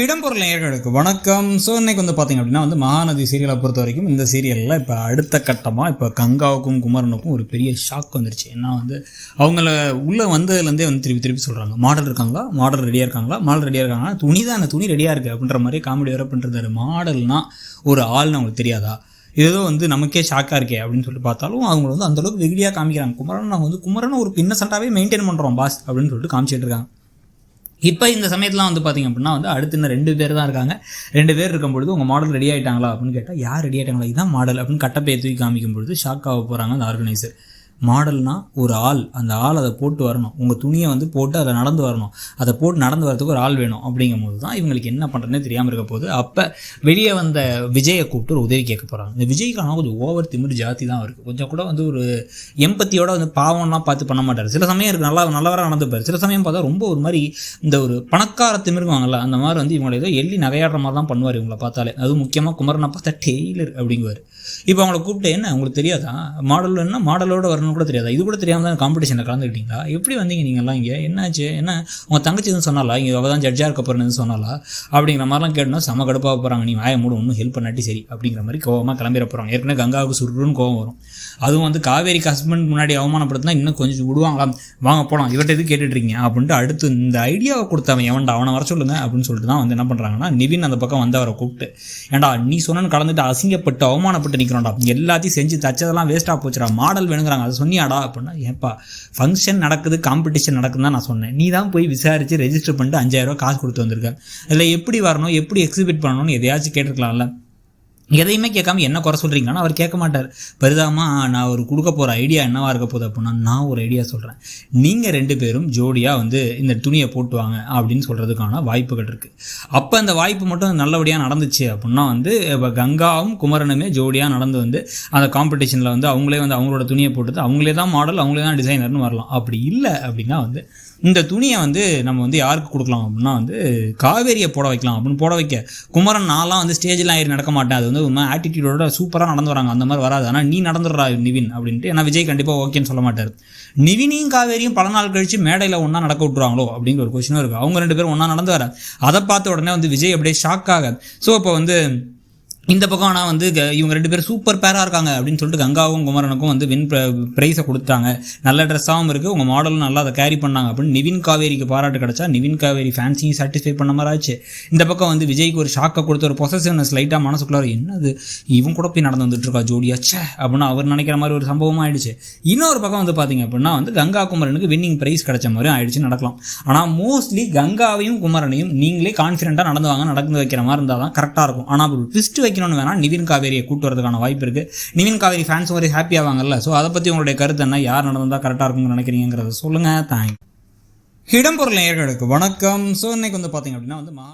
இடம்பொருள் நேர்களுக்கு வணக்கம். ஸோ இன்னைக்கு வந்து பார்த்தீங்க அப்படின்னா வந்து மகாநதி சீரியலை பொறுத்த வரைக்கும் இந்த சீரியலில் இப்போ அடுத்த கட்டமாக இப்போ கங்காவுக்கும் குமரனுக்கும் ஒரு பெரிய ஷாக் வந்துருச்சு. ஏன்னா வந்து அவங்கள உள்ளே வந்ததுலேருந்தே வந்து திருப்பி திருப்பி சொல்கிறாங்க மாடல் இருக்காங்களா? மாடல் ரெடியாக இருக்காங்களா? மாடல் ரெடியாக இருக்காங்களா? துணி தான் துணி ரெடியாக இருக்குது அப்படின்ற மாதிரி காமெடி வேறு பண்ணுறது மாடல்னால் ஒரு ஆள்னு அவங்களுக்கு தெரியாதா? ஏதோ வந்து நமக்கே ஷாக்காக இருக்கே அப்படின்னு சொல்லிட்டு பார்த்தாலும் அவங்க வந்து அந்தளவுக்கு வெகுடியாக காமிக்கிறாங்க. குமரன் நாங்கள் வந்து குமரன் ஒரு இன்னசென்ட்டாகவே மெயின்டைன் பண்ணுறோம் பாஸ் அப்படின்னு சொல்லிட்டு காமிச்சிட்டு இருக்காங்க. இப்போ இந்த சமயத்தில் வந்து பார்த்திங்க அப்படின்னா வந்து அடுத்து இன்னும் ரெண்டு பேர் தான் இருக்காங்க. ரெண்டு பேர் இருக்கும் பொழுது உங்கள் மாடல் ரெடி ஆகிட்டாங்களா அப்படின்னு கேட்டால் யார் ரெடி ஆகிட்டாங்களா இதுதான் மாடல் அப்படின்னு கட்டப்பையை தூக்கி காமிக்கும் பொழுது ஷாக் ஆக போகிறாங்க அந்த ஆர்கனைசர் மாடல்னால் ஒரு ஆள். அந்த ஆள் அதை போட்டு வரணும். உங்கள் துணியை வந்து போட்டு அதை நடந்து வரணும். அதை போட்டு நடந்து வரதுக்கு ஒரு ஆள் வேணும் அப்படிங்கும் போது தான் இவங்களுக்கு என்ன பண்ணுறதுனே தெரியாமல் இருக்க போது அப்போ வெளியே வந்த விஜயை கூப்பிட்டு ஒரு உதவி கேட்க போகிறாங்க இந்த விஜய்க்கான கொஞ்சம் ஓவர் திமிர் ஜாதி தான் இருக்குது கொஞ்சம் கூட வந்து ஒரு எம்பத்தியோட வந்து பாவம்லாம் பார்த்து பண்ண மாட்டார். சில சமயம் இருக்குது நல்லா நல்லவராக நடந்துப்பார் சில சமயம் பார்த்தா ரொம்ப ஒரு மாதிரி இந்த ஒரு பணக்கார திமிருவாங்கல்ல அந்த மாதிரி வந்து இவங்களை ஏதோ எள்ளி நகையாடுற மாதிரி தான் பண்ணுவார் இவங்களை பார்த்தாலே. அதுவும் முக்கியமாக குமரனை பார்த்தா டெய்லர் அப்படிங்குவார். இப்போ அவங்கள கூப்பிட்டு என்ன? உங்களுக்கு தெரியாதா? மாடல் என்ன மாடலோட வரணும்னு கூட தெரியாதா. இது கூட தெரியாமல் தான் காம்படிஷனில் கலந்துக்கிட்டீங்களா எப்படி வந்தீங்க நீங்கள்லாம் இங்கே? என்னாச்சு? என்ன? உங்கள் தங்கச்சி எதுவும் சொன்னாலா இங்கே அவள் தான் ஜட்ஜாக இருக்க போகிறேன்னு சொன்னாலா அப்படிங்கிற மாதிரிலாம் கேட்டோம்னா செம கடுப்பாக போகிறாங்க நீ வாய மூட ஒன்றும் ஹெல்ப் பண்ணாட்டி சரி அப்படிங்கிற மாதிரி கோவமாக கிளம்பிட போகிறாங்க ஏற்கனவே கங்காவுக்கு சுருன்னு கோவம் வரும். அதுவும் வந்து காவேரி ஹஸ்பண்ட் முன்னாடி அவமானப்படுத்தினா இன்னும் கொஞ்சம் விடுவாங்களாம் வாங்க போகலாம் இவர்கிட்ட எது கேட்டுட்ருக்கீங்க அப்படின்ட்டு அடுத்து இந்த ஐடியாவை கொடுத்தவன் எவன்டா? அவனை வர சொல்லுங்க அப்படின்னு சொல்லிட்டு தான் வந்து என்ன பண்ணுறாங்கன்னா நிவின் அந்த பக்கம் வந்து அவரை கூப்பிட்டு ஏன்டா நீ சொன்னு கலந்துட்டு அசிங்கப்பட்டு அவமானப்பட்டு நிற்கிறோம்டா எல்லாத்தையும் செஞ்சு தச்சதெல்லாம் வேஸ்ட்டாக போச்சுடா. மாடல் வேணுங்கிறாங்க. அதை சொன்னியாடா அப்படின்னா ஏப்பா ஃபங்க்ஷன் நடக்குது காம்படிஷன் நடக்குதுன்னு தான் நான் சொன்னேன். நீ தான் போய் விசாரித்து ரெஜிஸ்டர் பண்ணிட்டு அஞ்சாயிரம் காசு கொடுத்து வந்திருக்கேன் அதில் எப்படி வரணும் எப்படி எக்ஸிபிட் பண்ணணும்னு எதையாச்சும் கேட்டிருக்கலாம்ல. எதையுமே கேட்காம என்ன குறை சொல்கிறீங்கன்னா அவர் கேட்க மாட்டார். பெரிதாமல் நான் ஒரு கொடுக்க போகிற ஐடியா என்னவாக இருக்க போகுது அப்படின்னா நான் ஒரு ஐடியா சொல்கிறேன் நீங்கள் ரெண்டு பேரும் ஜோடியாக வந்து இந்த துணியை போட்டுவாங்க அப்படின்னு சொல்கிறதுக்கான வாய்ப்புகள் இருக்குது அப்போ அந்த வாய்ப்பு மட்டும் நல்லபடியாக நடந்துச்சு அப்படின்னா வந்து இப்போ கங்காவும் குமரனுமே ஜோடியாக நடந்து வந்து அந்த காம்படிஷனில் வந்து அவங்களே வந்து அவங்களோட துணியை போட்டு அவங்களே தான் மாடல் அவங்களே தான் டிசைனர்னு வரலாம். அப்படி இல்லை அப்படின்னா வந்து இந்த துணியை வந்து நம்ம வந்து யாருக்கு கொடுக்கலாம் அப்படின்னா வந்து காவேரியை போட வைக்கலாம் அப்படின்னு போட வைக்க. குமரன் நான்லாம் வந்து ஸ்டேஜில் ஏறி நடக்க மாட்டேன். அது வந்து உண்மை ஆட்டிடியூடோட சூப்பராக நடந்து வராங்க. அந்த மாதிரி வராது. ஆனால் நீ நடந்துடுறா நிவின் அப்படின்ட்டு. ஏன்னா விஜய் கண்டிப்பாக ஓகேன்னு சொல்ல மாட்டார். நிவினையும் காவேரியும் பல நாள் கழிச்சு மேடையில் ஒன்றா நடக்க விட்டுருவாங்களோ அப்படிங்கிற ஒரு கொஸ்டினும் இருக்குது அவங்க ரெண்டு பேரும் ஒன்றா நடந்து வர. அதை பார்த்த உடனே வந்து விஜய் அப்படியே ஷாக் ஆகாது ஸோ இப்போ வந்து இந்த பக்கம் ஆனால் வந்து இவங்க ரெண்டு பேரும் சூப்பர் பேராக இருக்காங்க அப்படின்னு சொல்லிட்டு கங்காவும் குமரனுக்கும் வந்து வின் ப்ரைஸை கொடுத்தாங்க. நல்ல ட்ரெஸ்ஸாகவும் இருக்குது உங்கள் மாடலும் நல்லா அதை கேரி பண்ணாங்க அப்படின்னு நிவின் காவேரிக்கு பாராட்டு கிடச்சா நிவின் காவேரி ஃபேன்ஸையும் சாட்டிஸ்ஃபை பண்ண மாதிரி ஆச்சு. இந்த பக்கம் வந்து விஜய்க்கு ஒரு ஷாக்கை கொடுத்த ஒரு பொசசிவ்னஸ் லைட்டாக மனசுக்குள்ளார என்னது? இவன் கூட போய் நடந்து வந்துட்டு இருக்கா ஜோடியா? சே அப்படின்னு அவர் நினைக்கிற மாதிரி ஒரு சம்பவமாக ஆயிடுச்சு. இன்னொரு பக்கம் வந்து பார்த்தீங்க அப்படின்னா வந்து கங்கா குமரனுக்கு வின்னிங் ப்ரைஸ் கிடச்ச மாதிரி ஆயிடுச்சு நடக்கலாம். ஆனால் மோஸ்ட்லி கங்காவையும் குமரனையும் நீங்களே கான்ஃபிடென்ட்டாக நடந்து வாங்க நடந்து வைக்கிற மாதிரி இருந்தால் தான் கரெக்டாக இருக்கும். ஆனால் ஒரு ட்விஸ்ட் வைக்கணும்னு வேணால் நிவின் காவேரியை கூட்டு வரதுக்கான வாய்ப்பு இருக்குது நிவின் காவேரி ஃபேன்ஸ் ஒரு ஹாப்பி ஆவாங்கல்ல. ஸோ அதை பற்றி உங்களுடைய கருத்து என்ன? யார் நடந்தால் கரெக்டாக இருக்கும்னு நினைக்கிறீங்கிறத சொல்லுங்கள் தேங்க் இடம்பொருள் நேயர்களுக்கு வணக்கம். ஸோ இன்னைக்கு வந்து பார்த்தீங்க அப்படின்னா வந்து மா